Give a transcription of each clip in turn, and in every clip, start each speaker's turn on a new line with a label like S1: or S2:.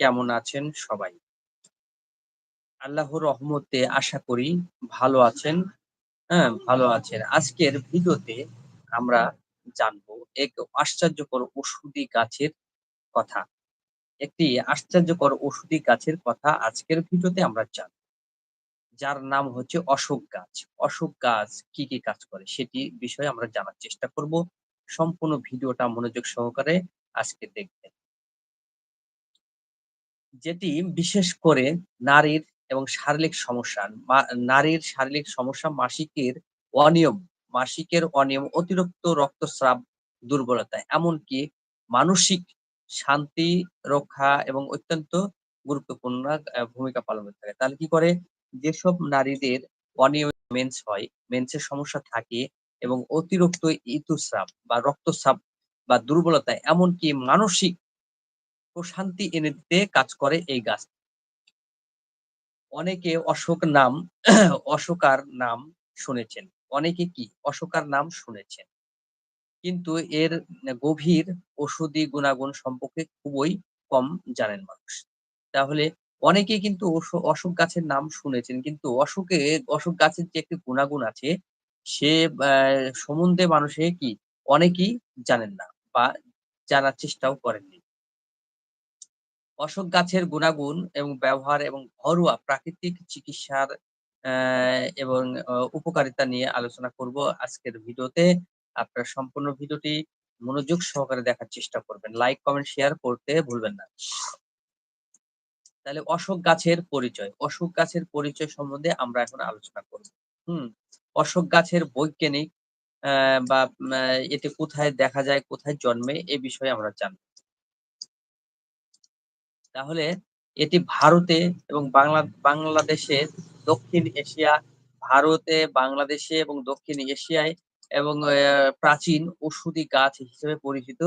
S1: কেমন আছেন সবাই? আল্লাহর রহমতে আশা করি ভালো আছেন, হ্যাঁ? ভালো আছেন। আজকের ভিডিওতে আমরা জানব এক আশ্চর্যকর ওষুধি গাছের কথা। একটি আশ্চর্যকর ওষুধি গাছের কথা আজকের ভিডিওতে আমরা জানব। যার নাম হচ্ছে অশোক গাছ। অশোক গাছ কি, কি কাজ করে সেটি বিষয়ে আমরা জানার চেষ্টা করব। সম্পূর্ণ ভিডিওটা মনোযোগ সহকারে আজকে দেখবেন। যেটি বিশেষ করে নারীর এবং শারীরিক সমস্যা, নারীর শারীরিক সমস্যা মাসিকের অনিয়ম, মাসিকের অনিয়ম, অতিরিক্ত রক্তস্রাব, দুর্বলতা এমনকি মানসিক শান্তি রক্ষা এবং অত্যন্ত গুরুত্বপূর্ণ ভূমিকা পালন করে থাকে। তাহলে কি করে? যেসব নারীদের অনিয়মিত মেন্স হয়, মেন্সের সমস্যা থাকে এবং অতিরিক্ত ঋতুস্রাব বা রক্তস্রাব বা দুর্বলতা এমনকি মানসিক প্রশান্তি এনে দিতে কাজ করে এই গাছ। অনেকে অশোক নাম, অশোকার নাম শুনেছেন। অনেকে কি অশোকার নাম শুনেছেন। কিন্তু এর গভীর ঔষধি গুণাগুণ সম্পর্কে খুবই কম জানেন মানুষ। তাহলে অনেকে কিন্তু অশ, অশোক গাছের নাম শুনেছেন। কিন্তু অশোকে, অশোক গাছের যে একটি গুণাগুণ আছে, সে সম্বন্ধে মানুষে কি অনেকেই জানেন না বা জানার চেষ্টাও করেননি। অশোক গাছের গুণাগুণ এবং ব্যবহার এবং ঘরোয়া প্রাকৃতিক চিকিৎসার এবং উপকারিতা নিয়ে আলোচনা করব আজকের ভিডিওতে। আপনারা সম্পূর্ণ ভিডিওটি মনোযোগ সহকারে দেখার চেষ্টা করবেন। লাইক, কমেন্ট, শেয়ার করতে ভুলবেন না। তাহলে অশোক গাছের পরিচয়। অশোক গাছের পরিচয় সম্বন্ধে আমরা এখন আলোচনা করব। হুম? অশোক গাছের বৈজ্ঞানিক বা এতে কোথায় দেখা যায়, কোথায় জন্মে এ বিষয়ে আমরা জানব। তাহলে এটি ভারতে এবং বাংলা বাংলাদেশে, দক্ষিণ এশিয়া, ভারতে, বাংলাদেশে এবং দক্ষিণ এশিয়ায় এবং প্রাচীন ওষুধি গাছ হিসেবে পরিচিত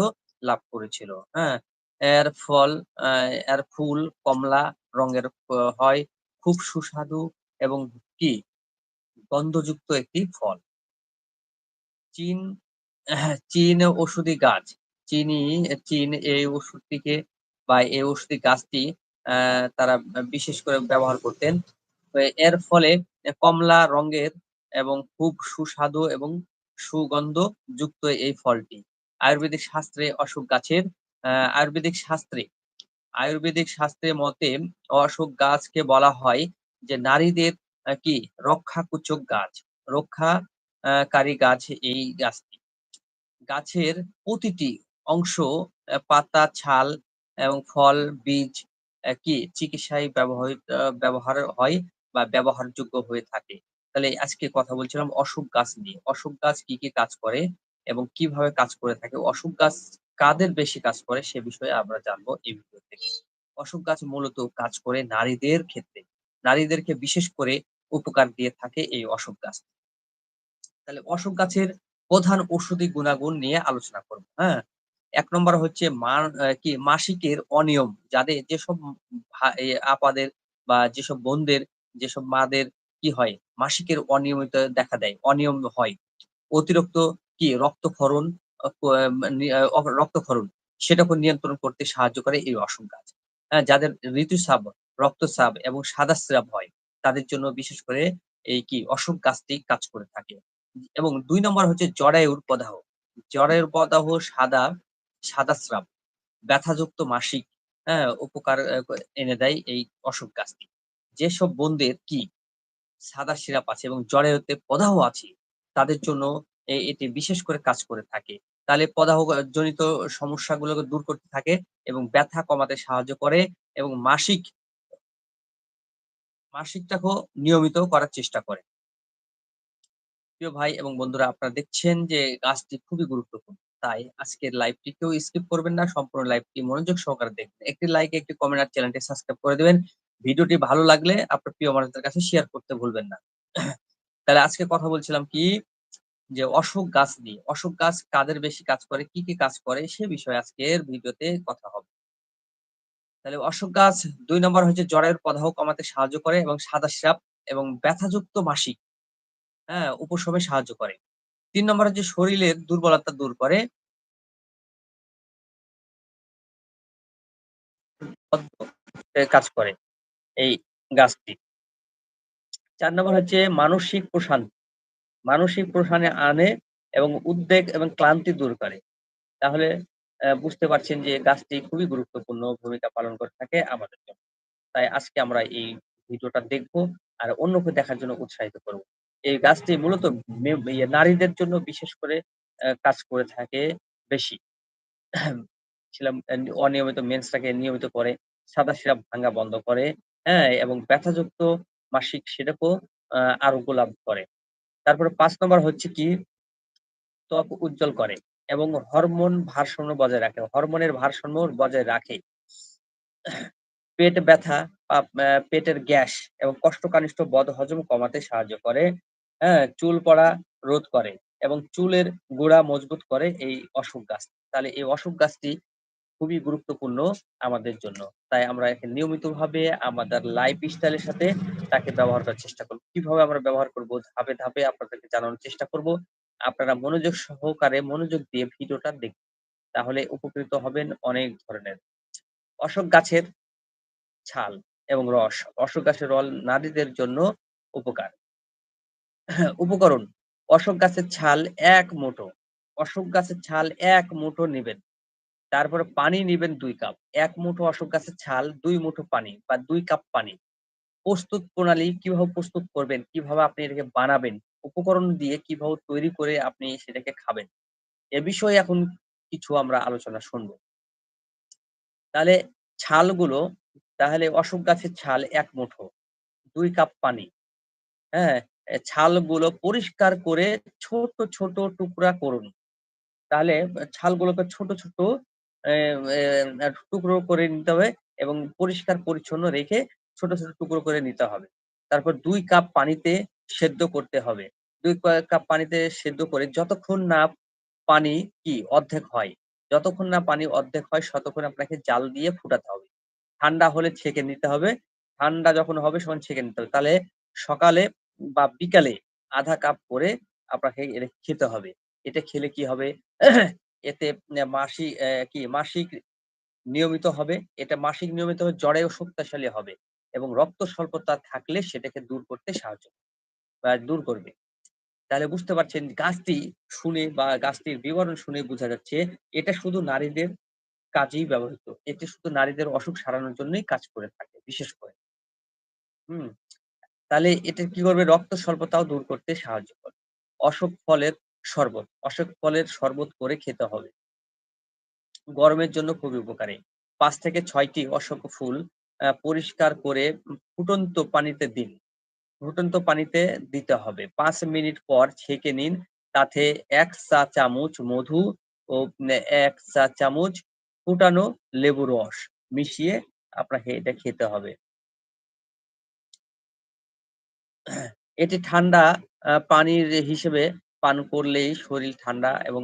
S1: লাভ করেছিল। হ্যাঁ? এর ফল এর ফুল কমলা রঙের হয়। খুব সুস্বাদু এবং কি গন্ধযুক্ত একটি ফল। চীন হ্যাঁ, চীন ওষুধি গাছ। চিনি চীন এই ওষুধটিকে বা এই ঔষধি গাছটি তারা বিশেষ করে ব্যবহার করতেন। এর ফলে কমলা রঙের এবং খুব সুস্বাদু এবং সুগন্ধ যুক্ত এই ফলটি। আয়ুর্বেদিক শাস্ত্রে অশোক গাছের আয়ুর্বেদিক শাস্ত্রে আয়ুর্বেদিক শাস্ত্রের মতে অশোক গাছকে বলা হয় যে নারীদের কি রক্ষাকুচক গাছ। রক্ষা আ কারী গাছ এই গাছটি। গাছের প্রতিটি অংশ পাতা, ছাল এবং ফল, বীজ কি চিকিৎসায় ব্যবহৃত ব্যবহার হয় বা ব্যবহারযোগ্য হয়ে থাকে। তাহলে আজকে কথা বলছিলাম অশোক গাছ নিয়ে। অশোক গাছ কি, কি কাজ করে এবং কীভাবে কাজ করে থাকে? অশোক গাছ কাদের বেশি কাজ করে সে বিষয়ে আমরা জানব এই ভিডিও থেকে। অশোক গাছ মূলত কাজ করে নারীদের ক্ষেত্রে। নারীদেরকে বিশেষ করে উপকার দিয়ে থাকে এই অশোক গাছ। তাহলে অশোক গাছের প্রধান ঔষধি গুণাগুণ নিয়ে আলোচনা করব। হ্যাঁ? ১ নম্বর হচ্ছে কি মাসিকের অনিয়ম যাদের যেসব আপাদের বা যেসব বোনদের, যেসব মাদের কি হয় মাসিকের অনিয়মিত দেখা দেয়, অনিয়ম হয়। অতিরিক্ত কি রক্তক্ষরণ রক্তক্ষরণ সেটাকে নিয়ন্ত্রণ করতে সাহায্য করে এই অশোক গাছ। হ্যাঁ? যাদের ঋতুস্রাব, রক্তস্রাব এবং সাদা স্রাব হয় তাদের জন্য বিশেষ করে এই কি অশোক গাছটি কাজ করে থাকে। এবং দুই নম্বর হচ্ছে জরায়ুর প্রদাহ। জরায়ুর প্রদাহ সাদা সাদাস্রাব, ব্যথাযুক্ত মাসিক, হ্যাঁ? উপকার এনে দেয় এই অশোক গাছটি। যেসব বোনদের কি সাদা সিরাপ আছে এবং জরায়ুতে পদাহ আছে তাদের জন্য এটি বিশেষ করে কাজ করে থাকে। তাহলে পদাহ জনিত সমস্যাগুলোকে দূর করতে থাকে এবং ব্যথা কমাতে সাহায্য করে এবং মাসিক মাসিকটাকেও নিয়মিত করার চেষ্টা করে। প্রিয় ভাই এবং বন্ধুরা আপনারা দেখছেন যে গাছটি খুবই গুরুত্বপূর্ণ। তাই আজকের লাইভটি কেউ স্কিপ করবেন না। সম্পূর্ণ লাইভটি মনোযোগ সহকারে দেখবেন। একটি লাইক, একটি কমেন্ট আর চ্যানেলটি সাবস্ক্রাইব করে দিবেন। ভিডিওটি ভালো লাগলে আপনার প্রিয় মানুষদের কাছে শেয়ার করতে ভুলবেন না। তাহলে আজকে কথা বলছিলাম কি যে অশোক গাছ নিয়ে। অশোক গাছ কাদের বেশি কাজ করে, কি, কি কাজ করে সে বিষয়ে আজকের ভিডিওতে কথা হবে। তাহলে অশোক গাছ দুই নম্বর হচ্ছে জরায়ুর প্রদাহ কমাতে সাহায্য করে এবং সাদাস্রাব এবং ব্যথাযুক্ত মাসিক, হ্যাঁ? উপশমে সাহায্য করে। ৩ নম্বর হচ্ছে শরীরের দুর্বলতা দূর করে। কাজ করে এই গাছটি। চার নম্বর হচ্ছে মানসিক প্রশান্তি। মানসিক প্রশান্তি আনে এবং উদ্বেগ এবং ক্লান্তি দূর করে। তাহলে বুঝতে পারছেন যে গাছটি খুবই গুরুত্বপূর্ণ ভূমিকা পালন করে থাকে আমাদের জন্য। তাই আজকে আমরা এই ভিডিওটা দেখব আর অন্যকে দেখার জন্য উৎসাহিত করব। এই গাছটি মূলত ইয়ে নারীদের জন্য বিশেষ করে কাজ করে থাকে বেশি। ছিলাম অনিয়মিত মেন্সটাকে নিয়মিত করে, সাদা-সিরা ভাঙা বন্ধ করে, হ্যাঁ? এবং ব্যথাযুক্ত মাসিক সেটাকেও আরোগ্য লাভ করে। তারপরে পাঁচ নম্বর হচ্ছে কি ত্বক উজ্জ্বল করে এবং হরমোন ভারসাম্য বজায় রাখে। হরমোনের ভারসাম্য বজায় রাখে। পেট ব্যথা, পেটের গ্যাস এবং কষ্টকানিষ্ঠ বদ হজম কমাতে সাহায্য করে। হ্যাঁ? চুল পড়া রোধ করে এবং চুলের গোড়া মজবুত করে এই অশোক গাছ। তাহলে এই অশোক গাছটি খুবই গুরুত্বপূর্ণ আমাদের জন্য। তাই আমরা একে নিয়মিতভাবে আমাদের লাইফ স্টাইল এর সাথে তাকে ব্যবহার করার চেষ্টা করব। কীভাবে আমরা ব্যবহার করব ধাপে, ধাপে আপনাদেরকে জানানোর চেষ্টা করব। আপনারা মনোযোগ সহকারে মনোযোগ দিয়ে ভিডিওটা দেখবেন। তাহলে উপকৃত হবেন অনেক ধরনের। অশোক গাছের ছাল এবং রস। অশোক গাছের রল নারীদের জন্য উপকার। উপকরণ: অশোক গাছের ছাল এক মুঠো। অশোক গাছের ছাল এক মুঠো নিবেন। তারপরে পানি নিবেন দুই কাপ। এক মুঠো অশোক গাছের ছাল, দুই মুঠো পানি বা দুই কাপ পানি। প্রস্তুত প্রণালী কীভাবে প্রস্তুত করবেন, কীভাবে আপনি এটাকে বানাবেন, উপকরণ দিয়ে কীভাবে তৈরি করে আপনি সেটাকে খাবেন। এ বিষয়ে এখন কিছু আমরা আলোচনা শুনব। তাহলে ছালগুলো তাহলে অশোক গাছের ছাল এক মুঠো, দুই কাপ পানি, হ্যাঁ? ছালগুলো পরিষ্কার করে ছোট, ছোট টুকরা করুন। তাহলে ছালগুলোকে ছোট, ছোট টুকরো করে নিতে হবে এবং পরিষ্কার পরিচ্ছন্ন রেখে ছোট, ছোট টুকরো করে নিতে হবে। তারপর দুই কাপ পানিতে সেদ্ধ করতে হবে। দুই কাপ পানিতে সেদ্ধ করে যতক্ষণ না পানি কি অর্ধেক হয়। যতক্ষণ না পানি অর্ধেক হয় ততক্ষণ আপনাকে জাল দিয়ে ফুটাতে হবে। ঠান্ডা হলে ছেঁকে নিতে হবে। ঠান্ডা যখন হবে তখন ছেঁকে নিতে হবে। তাহলে সকালে বা বিকালে ১/২ কাপ করে আপনাকে খেতে হবে। এটা খেলে কি হবে? এতে মাসিক মাসি কি মাসিক নিয়মিত হবে। এটা মাসিক নিয়মিত হলে জরায়ু শক্তিশালী হবে এবং রক্ত স্বল্পতা থাকলে সেটাকে দূর করতে সাহায্য দূর করবে। তাহলে বুঝতে পারছেন গাছটি শুনে বা গাছটির বিবরণ শুনে বোঝা যাচ্ছে এটা শুধু নারীদের কাজেই ব্যবহৃত। এটি শুধু নারীদের অসুখ সারানোর জন্যই কাজ করে থাকে, বিশেষ করে। হুম? তাহলে এটা কি করবে? রক্ত স্বল্পতাও দূর করতে সাহায্য করে। অশোক ফলের শরবত। অশোক ফলের শরবত করে খেতে হবে। গরমের জন্য খুবই উপকারী। পাঁচ থেকে ছয়টি অশোক ফুল পরিষ্কার করে ফুটন্ত পানিতে দিন। ফুটন্ত পানিতে দিতে হবে। পাঁচ মিনিট পর ছেঁকে নিন। তাতে এক চা চামচ মধু ও এক চা চামচ ফুটানো লেবুর রস মিশিয়ে আপনাকে এটা খেতে হবে। এটি ঠান্ডা পানির হিসেবে পান করলেই শরীর ঠান্ডা এবং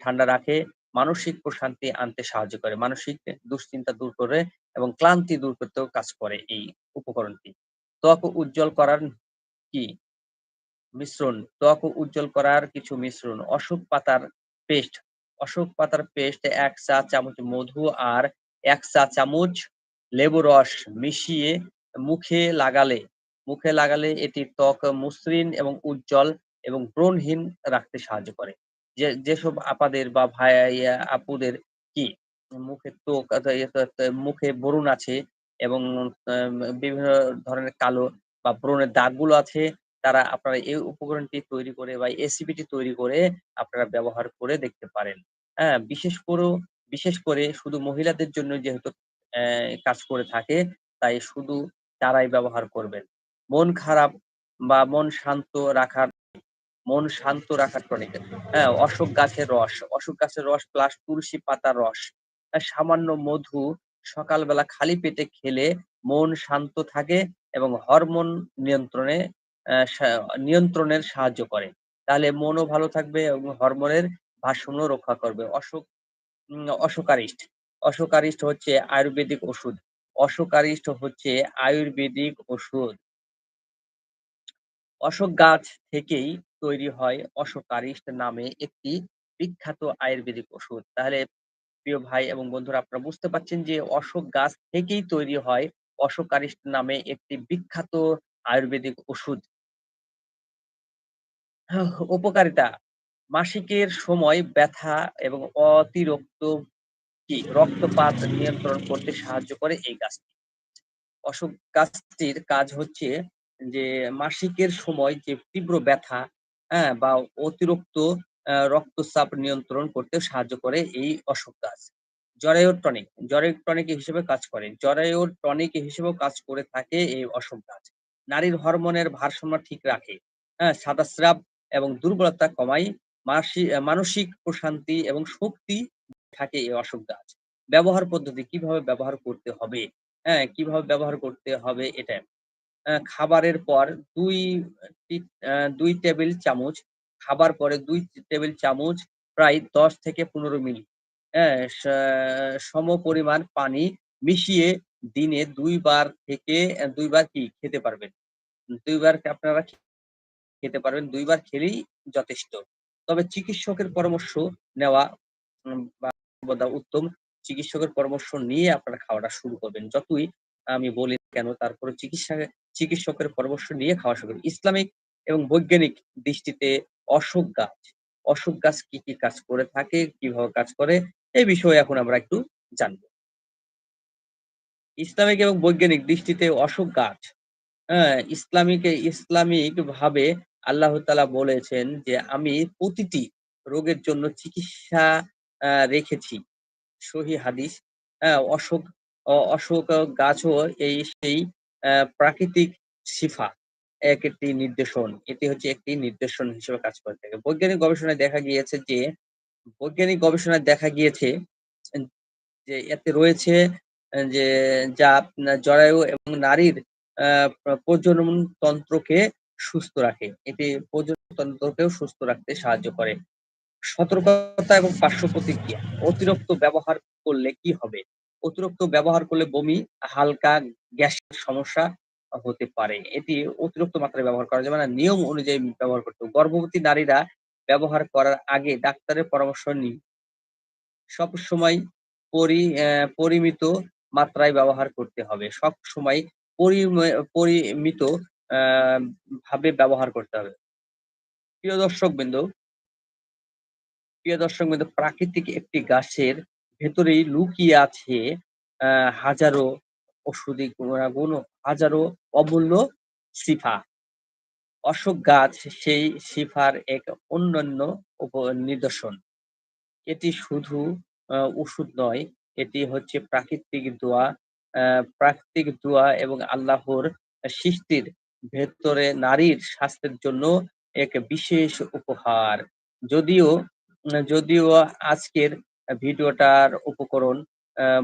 S1: ঠান্ডা রাখে, মানসিক প্রশান্তি আনতে সাহায্য করে। মানসিক দুশ্চিন্তা দূর করে এবং ক্লান্তি দূর করতেও কাজ করে এই উপকরণটি। ত্বক উজ্জ্বল করার কি? মিশ্রণ, ত্বক উজ্জ্বল করার কিছু মিশ্রণ। অশোক পাতার পেস্ট, অশোক পাতার পেস্ট এক চা চামচ মধু আর এক চা চামচ লেবুর রস মিশিয়ে মুখে লাগালে মুখে লাগালে এটি ত্বক মসৃণ এবং উজ্জ্বল এবং ব্রণহীন রাখতে সাহায্য করে। যে, যেসব আপাদের বা ভাই ইয়া আপুদের কি, মুখে ত্বক ইয়ে মুখে ব্রণ আছে এবং বিভিন্ন ধরনের কালো বা ব্রণের দাগগুলো আছে, তারা আপনারা এই উপকরণটি তৈরি করে বা রেসিপিটি তৈরি করে আপনারা ব্যবহার করে দেখতে পারেন। হ্যাঁ? বিশেষ করে বিশেষ করে শুধু মহিলাদের জন্য যেহেতু কাজ করে থাকে, তাই শুধু তারাই ব্যবহার করবেন। মন খারাপ বা মন শান্ত রাখার মন শান্ত রাখার টনিক। হ্যাঁ? অশোক গাছের রস, অশোক গাছের রস প্লাস তুলসী পাতার রস। সামান্য মধু সকালবেলা খালি পেটে খেলে মন শান্ত থাকে এবং হরমোন নিয়ন্ত্রণে নিয়ন্ত্রণের সাহায্য করে। তাহলে মনও ভালো থাকবে এবং হরমোনের ভারসাম্য রক্ষা করবে। অশোক অশোকারিষ্ট। অশোকারিষ্ট হচ্ছে আয়ুর্বেদিক ওষুধ। অশোকারিষ্ট হচ্ছে আয়ুর্বেদিক ওষুধ। অশোক গাছ থেকেই তৈরি হয় অশোকারিষ্ট নামে একটি বিখ্যাত আয়ুর্বেদিক ওষুধ। তাহলে প্রিয় ভাই এবং বন্ধুরা, আপনারা বুঝতে পারছেন যে অশোক গাছ থেকেই তৈরি হয় অশোকারিষ্ট নামে একটি বিখ্যাত আয়ুর্বেদিক ওষুধ। উপকারিতা মাসিকের সময় ব্যথা এবং অতিরিক্ত কি রক্তপাত নিয়ন্ত্রণ করতে সাহায্য করে এই গাছটি। অশোক গাছটির কাজ হচ্ছে যে মাসিকের সময় যে তীব্র ব্যথা, হ্যাঁ? বা অতিরিক্ত রক্তচাপ নিয়ন্ত্রণ করতে সাহায্য করে এই অশোক গাছ। জরায়ুর টনিক, জরায়ুর টনিক হিসেবে কাজ করে। জরায়ুর টনিক হিসেবেও কাজ করে থাকে এই অশোক গাছ। নারীর হরমোনের ভারসাম্য ঠিক রাখে, হ্যাঁ? সাদাস্রাব এবং দুর্বলতা কমায়, মানসিক প্রশান্তি এবং শক্তি থাকে এই অশোক গাছ। ব্যবহার পদ্ধতি কীভাবে ব্যবহার করতে হবে, হ্যাঁ? কীভাবে ব্যবহার করতে হবে এটা। খাবারের পর ২ টি আ ২ টেবিল চামচ, খাবার পরে দুই টেবিল চামচ প্রায় ১০ থেকে ১৫ মিলি, হ্যাঁ? সা সমপরিমাণ পানি মিশিয়ে দিনে দুইবার থেকে দুইবার কি খেতে পারবেন। দুইবার আপনারা খেতে পারবেন। দুইবার খেলেই যথেষ্ট। তবে চিকিৎসকের পরামর্শ নেওয়া উত্তম। চিকিৎসকের পরামর্শ নিয়ে আপনারা খাওয়াটা শুরু করবেন। যতই আমি বলি কেন তারপরে চিকিৎসা চিকিৎসকের পরামর্শ নিয়ে খাওয়া শুরু করবেন। ইসলামিক এবং বৈজ্ঞানিক দৃষ্টিতে অশোক গাছ, অশোক গাছ কি, কি কাজ করে থাকে, কীভাবে কাজ করে এই বিষয়ে এখন আমরা একটু জানব। ইসলামিক এবং বৈজ্ঞানিক দৃষ্টিতে অশোক গাছ, হ্যাঁ? ইসলামিক ইসলামিক ভাবে আল্লাহ তালা বলেছেন যে, "আমি প্রতিটি রোগের জন্য চিকিৎসা রেখেছি।" সহিহ হাদিস। আ অশোক অশোক গাছও এই সেই প্রাকৃতিক শিফা এক একটি নির্দেশন। এটি হচ্ছে একটি নির্দেশন হিসেবে কাজ করে থাকে। বৈজ্ঞানিক গবেষণায় দেখা গিয়েছে যে, বৈজ্ঞানিক গবেষণায় দেখা গিয়েছে যে এতে রয়েছে যে যা জরায়ু এবং নারীর প্রজনন তন্ত্রকে সুস্থ রাখে। এটি প্রজনন তন্ত্রকেও সুস্থ রাখতে সাহায্য করে। সতর্কতা এবং পার্শ্ব প্রতিক্রিয়া। অতিরিক্ত ব্যবহার করলে কি হবে? অতিরিক্ত ব্যবহার করলে বমি, হালকা গ্যাসের সমস্যা হতে পারে। এটি অতিরিক্ত মাত্রায় ব্যবহার করা যাবে না। নিয়ম অনুযায়ী ব্যবহার করতে। গর্ভবতী নারীরা ব্যবহার করার আগে ডাক্তারের পরামর্শ নিন। সবসময় পরি অ্যা পরিমিত মাত্রায় ব্যবহার করতে হবে। সবসময় পরিমে পরিমিত ভাবে ব্যবহার করতে হবে। প্রিয় দর্শকবৃন্দ প্রিয় দর্শকবৃন্দ, প্রাকৃতিক একটি গাছের ভেতরেই লুকিয়ে আছে হাজারো ওষুধি গুণাগুণ হাজারো অমূল্য শিফা। অশোক গাছ সেই শিফার এক অন্যান্য নিদর্শন। এটি শুধু ওষুধ নয়, এটি হচ্ছে প্রাকৃতিক দোয়া, প্রাকৃতিক দোয়া এবং আল্লাহর সৃষ্টির ভেতরে নারীর স্বাস্থ্যের জন্য এক বিশেষ উপহার। যদিও যদিও আজকের ভিডিওটার উপকরণ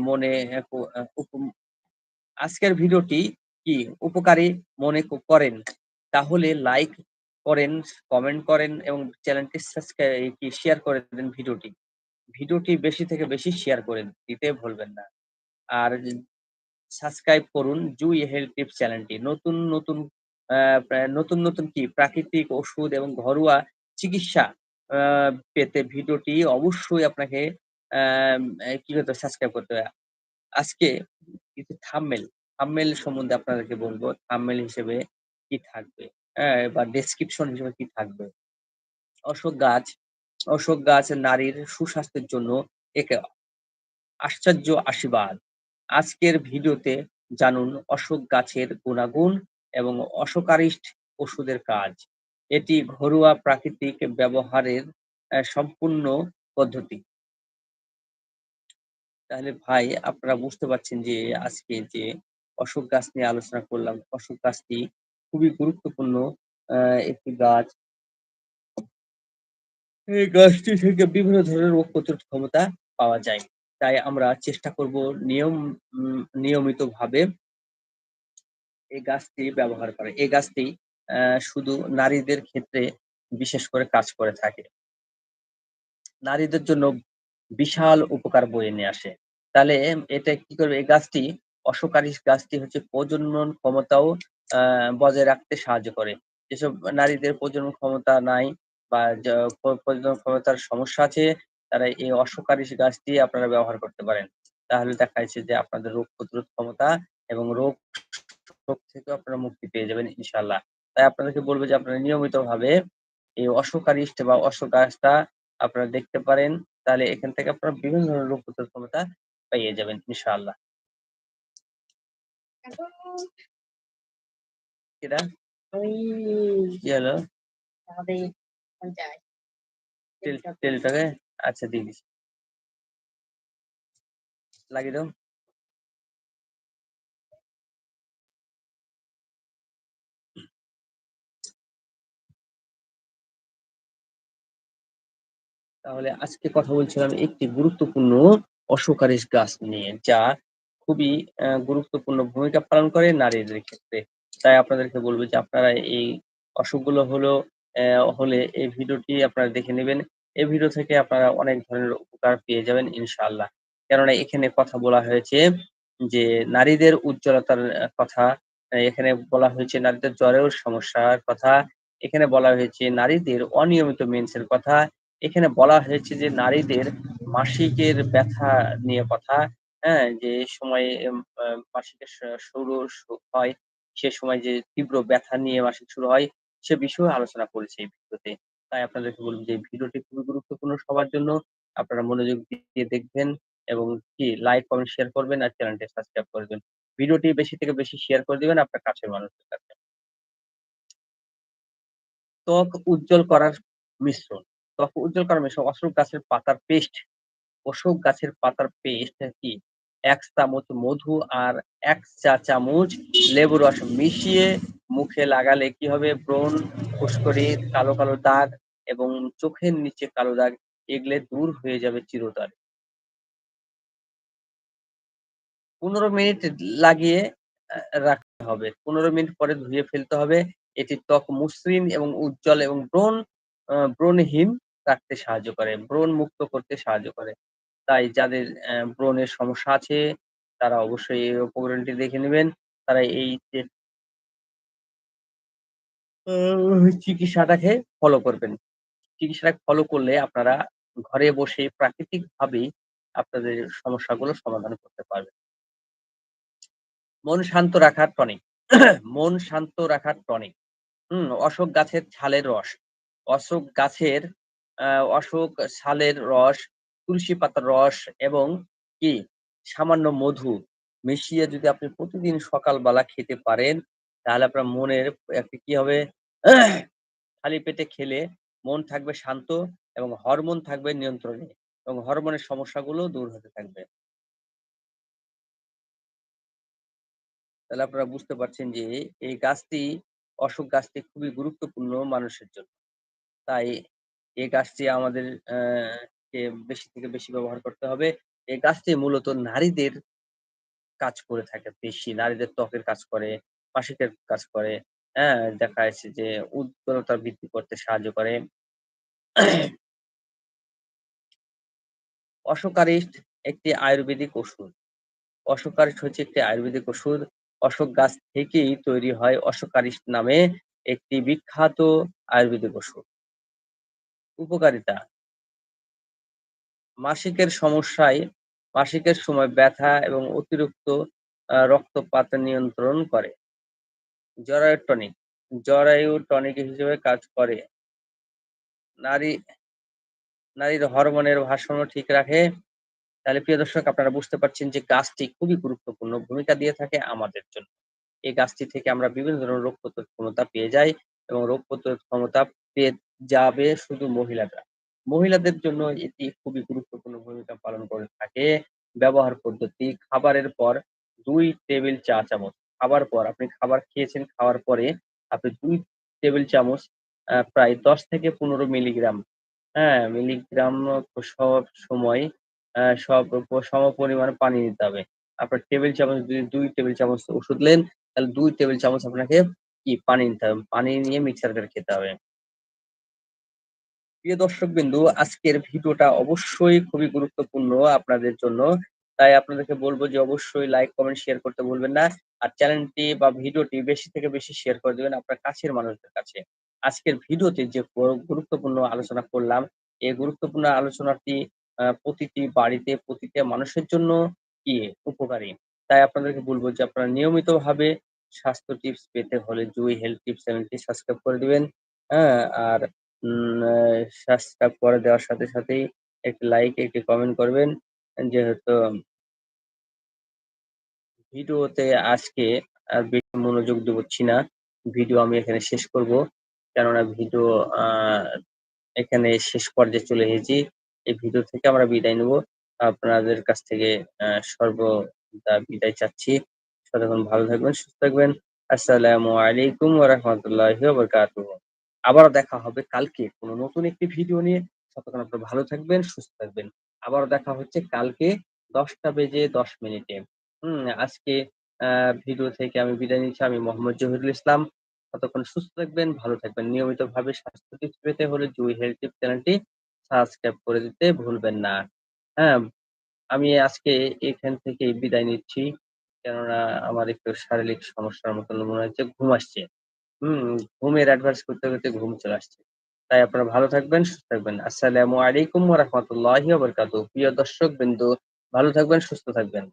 S1: মনে আজকের ভিডিওটি কি উপকারী মনে করেন, তাহলে লাইক করেন, কমেন্ট করেন এবং চ্যানেলটি কি শেয়ার করে দেবেন ভিডিওটি। ভিডিওটি বেশি থেকে বেশি শেয়ার করে দিতে ভুলবেন না। আর সাবস্ক্রাইব করুন জুই হেলথ টিপস চ্যানেলটি। নতুন, নতুন নতুন, নতুন কি প্রাকৃতিক ওষুধ এবং ঘরোয়া চিকিৎসা পেতে ভিডিওটি অবশ্যই আপনাকে কি করতে হবে? সাবস্ক্রাইব করতে হবে। আজকে কিছু থাম্বনেইল, থাম্বনেইল সম্বন্ধে আপনাদেরকে বলব। থাম্বনেইল হিসেবে কি থাকবে, হ্যাঁ? বা ডেসক্রিপশন হিসেবে কি থাকবে। অশোক গাছ, অশোক গাছ নারীর সুস্বাস্থ্যের জন্য এক আশ্চর্য আশীর্বাদ। আজকের ভিডিওতে জানুন অশোক গাছের গুণাগুণ এবং অশোকারিষ্ট ওষুধের কাজ। এটি ঘরোয়া প্রাকৃতিক ব্যবহারের সম্পূর্ণ পদ্ধতি। তাহলে ভাই আপনারা বুঝতে পারছেন যে আজকে যে অশোক গাছ নিয়ে আলোচনা করলাম। অশোক গাছটি খুবই গুরুত্বপূর্ণ একটি গাছ। এই গাছটি থেকে বিভিন্ন ধরনের রোগ প্রতিরোধ ক্ষমতা পাওয়া যায়। তাই আমরা চেষ্টা করব নিয়ম, উম, নিয়মিতভাবে এই গাছটি ব্যবহার করে। এই গাছটি শুধু নারীদের ক্ষেত্রে বিশেষ করে কাজ করে থাকে। নারীদের জন্য বিশাল উপকার বয়ে নিয়ে আসে। তাহলে এটা কি করবে? এই গাছটি অশোকারিস গাছটি হচ্ছে প্রজনন ক্ষমতাও বজায় রাখতে সাহায্য করে। যেসব নারীদের প্রজনন ক্ষমতা নাই বা প্রজনন ক্ষমতার সমস্যা আছে, তারা এই অশ্বকারিস গাছটি আপনারা ব্যবহার করতে পারেন। তাহলে দেখা যাচ্ছে যে আপনাদের রোগ প্রতিরোধ ক্ষমতা এবং রোগ রোগ থেকেও আপনারা মুক্তি পেয়ে যাবেন ইনশাআল্লাহ। তাই আপনাদেরকে বলব যে আপনারা নিয়মিতভাবে এই অশ্বকারিষ্ট বা অশ্বক গাছটা আপনারা দেখতে পারেন। তাহলে এখান থেকে আপনারা বিভিন্ন ধরনের রোগ প্রতিরোধ ক্ষমতা পাইয়ে যাবেন ইনশাআল্লাহ। কেডা? কি হলো? তেলটাকে আচ্ছা দিদি দিচ্ছি। লাগিয়ে দাও। তাহলে আজকে কথা বলছিলাম একটি গুরুত্বপূর্ণ অশ্বকারিস গাছ নিয়ে যা খুবই গুরুত্বপূর্ণ ভূমিকা পালন করে নারীদের ক্ষেত্রে। তাই আপনাদেরকে বলব যে আপনারা এই অসুখগুলো হলো হলে এই ভিডিওটি আপনারা দেখে নেবেন এই ভিডিও থেকে আপনারা অনেক ধরনের উপকার পেয়ে যাবেন ইনশাআল্লাহ। কেননা এখানে কথা বলা হয়েছে যে নারীদের উজ্জ্বলতার কথা, এখানে বলা হয়েছে নারীদের জ্বরের সমস্যার কথা, এখানে বলা হয়েছে নারীদের অনিয়মিত মেন্সের কথা, এখানে বলা হয়েছে যে নারীদের মাসিকের ব্যথা নিয়ে কথা, হ্যাঁ? যে সময়ে মাসিকের শুরু হয়, সে সময় যে তীব্র ব্যথা নিয়ে মাসিক শুরু হয়, সে বিষয়ে আলোচনা করেছে এই ভিডিওতে। তাই আপনাদেরকে বলব যে ভিডিওটি খুবই গুরুত্বপূর্ণ সবার জন্য। আপনারা মনোযোগ দিয়ে দেখবেন এবং কি লাইক, কমেন্ট, শেয়ার করবেন আর চ্যানেলটি সাবস্ক্রাইব করবেন। ভিডিওটি বেশি থেকে বেশি শেয়ার করে দিবেন আপনার কাছের মানুষদের কাছে। ত্বক উজ্জ্বল করার মিশ্রণ। ত্বক উজ্জ্বল করার মিশ্রণ অশোক গাছের পাতার পেস্ট, অশোক গাছের পাতার পেস্ট কি এক চামচ মধু আর এক চা চামচ লেবুর রস মিশিয়ে মুখে লাগালে কি হবে? ব্রণ, ফুসকুড়ি, কালো, কালো দাগ এবং চোখের নিচে কালো দাগ এগুলো দূর হয়ে যাবে চিরতরে। ১৫ মিনিট লাগিয়ে রাখতে হবে। ১৫ মিনিট পরে ধুয়ে ফেলতে হবে। এটি ত্বক মসৃণ এবং উজ্জ্বল এবং ব্রণ ব্রণহীন রাখতে সাহায্য করে। ব্রণ মুক্ত করতে সাহায্য করে। তাই যাদের ব্রণের সমস্যা আছে, তারা অবশ্যই এই উপকরণটি দেখে নেবেন। তারা এই যে চিকিৎসাটাকে ফলো করবেন। চিকিৎসাটাকে ফলো করলে আপনারা ঘরে বসে প্রাকৃতিকভাবেই আপনাদের সমস্যাগুলো সমাধান করতে পারবেন। মন শান্ত রাখার টনিক। মন শান্ত রাখার টনিক। হুম? অশোক গাছের ছালের রস। অশোক গাছের অশোক ছালের রস, তুলসী পাতার রস এবং কি সামান্য মধু মিশিয়ে যদি আপনি প্রতিদিন সকালবেলা খেতে পারেন, তাহলে আপনার মনের একটা কি হবে? খালি পেটে খেলে মন থাকবে শান্ত এবং হরমোন থাকবে নিয়ন্ত্রণে এবং হরমোনের সমস্যাগুলোও দূর হতে থাকবে। তাহলে আপনারা বুঝতে পারছেন যে এই গাছটি অশোক গাছটি খুবই গুরুত্বপূর্ণ মানুষের জন্য। তাই এই গাছটি আমাদের কে বেশি থেকে বেশি ব্যবহার করতে হবে। এই গাছটি মূলত নারীদের কাজ করে থাকে বেশি। নারীদের ত্বকের কাজ করে, মাসিকের কাজ করে, হ্যাঁ? দেখা যাচ্ছে যে উজ্জ্বলতা বৃদ্ধি করতে সাহায্য করে। অশোকারিষ্ট একটি আয়ুর্বেদিক ওষুধ। অশোকারিস্ট হচ্ছে একটি আয়ুর্বেদিক ওষুধ। অশোক গাছ থেকেই তৈরি হয় অশোকারিষ্ট নামে একটি বিখ্যাত আয়ুর্বেদিক ওষুধ। উপকারিতা মাসিকের সমস্যায় মাসিকের সময় ব্যথা এবং অতিরিক্ত রক্তপাত নিয়ন্ত্রণ করে। জরায়ু টনিক, জরায়ু টনিক হিসেবে কাজ করে। নারী নারীর হরমোনের ভারসাম্য ঠিক রাখে। তাহলে প্রিয় দর্শক আপনারা বুঝতে পারছেন যে গাছটি খুবই গুরুত্বপূর্ণ ভূমিকা দিয়ে থাকে আমাদের জন্য। এই গাছটি থেকে আমরা বিভিন্ন ধরনের রোগ প্রতিরোধ ক্ষমতা পেয়ে যাই এবং রোগ প্রতিরোধ ক্ষমতা পেয়ে যাবে শুধু মহিলারা। মহিলাদের জন্য এটি খুবই গুরুত্বপূর্ণ ভূমিকা পালন করে থাকে। ব্যবহার পদ্ধতি খাবারের পর দুই টেবিল চা চামচ। খাবার পর আপনি খাবার খেয়েছেন, খাওয়ার পরে আপনি দুই টেবিল চামচ প্রায় ১০ থেকে ১৫ মিলিগ্রাম, হ্যাঁ? মিলিগ্রাম সব সময় সব প সমপরিমাণে পানি নিতে হবে। আপনার টেবিল চামচ যদি দুই টেবিল চামচ ওষুধ নেন, তাহলে দুই টেবিল চামচ আপনাকে কি পানি নিতে হবে। পানি নিয়ে মিক্সার করে খেতে হবে। প্রিয় দর্শকবিন্দু, আজকের ভিডিওটা অবশ্যই খুবই গুরুত্বপূর্ণ আপনাদের জন্য। তাই আপনাদেরকে বলব যে অবশ্যই লাইক, কমেন্ট, শেয়ার করতে ভুলবেন না। আর চ্যানেলটি বা ভিডিওটি বেশি থেকে বেশি শেয়ার করে দিবেন আপনার কাছের মানুষদের কাছে। আজকের ভিডিওতে যে গুরুত্বপূর্ণ আলোচনা করলাম, এই গুরুত্বপূর্ণ আলোচনাটি প্রতিটি বাড়িতে প্রতিটা মানুষের জন্য কি উপকারী। তাই আপনাদেরকে বলব যে আপনারা নিয়মিতভাবে স্বাস্থ্য টিপস পেতে হলে জুই হেলথ টিপস চ্যানেলটি সাবস্ক্রাইব করে দিবেন। হ্যাঁ? আর উম সাবস্ক্রাইব করে দেওয়ার সাথে সাথেই একটি লাইক, একটি কমেন্ট করবেন। যেহেতু ভিডিওতে আজকে আর বেশি মনোযোগ দিচ্ছি না। ভিডিও আমি এখানে শেষ করব। কেননা ভিডিও এখানে শেষ পর্যায়ে চলে এসেছি। এই ভিডিও থেকে আমরা বিদায় নেব। আপনাদের কাছ থেকে সর্বদা বিদায় চাচ্ছি। ততক্ষণ ভালো থাকবেন, সুস্থ থাকবেন। আসসালামু আলাইকুম ওয়া বারাকাতুহু। আবারও দেখা হবে কালকে কোন নতুন একটি ভিডিও নিয়ে। ততক্ষণ আপনারা ভালো থাকবেন, সুস্থ থাকবেন। আবারও দেখা হচ্ছে কালকে ১০টা বেজে ১০ মিনিটে। হম আজকে ভিডিও থেকে আমি বিদায় নিচ্ছি। আমি মোহাম্মদ জহিরুল ইসলাম। ততক্ষণ সুস্থ থাকবেন, ভালো থাকবেন। নিয়মিতভাবে স্বাস্থ্য টিপস পেতে হলে জুই হেলথ টিপস চ্যানেলটি সাবস্ক্রাইব করে দিতে ভুলবেন না। হ্যাঁ? আমি আজকে এখান থেকে বিদায় নিচ্ছি। কেননা আমার একটু শারীরিক সমস্যার মতন মনে হচ্ছে, ঘুম আসছে। হুম? ঘুমের অ্যাডভাইস করতে, করতে ঘুম চলে আসছে। তাই আপনারা ভালো থাকবেন, সুস্থ থাকবেন। আসসালামু আলাইকুম রহমতুল্লাহি বরকাত প্রিয় দর্শক বিন্দু ভালো থাকবেন, সুস্থ থাকবেন।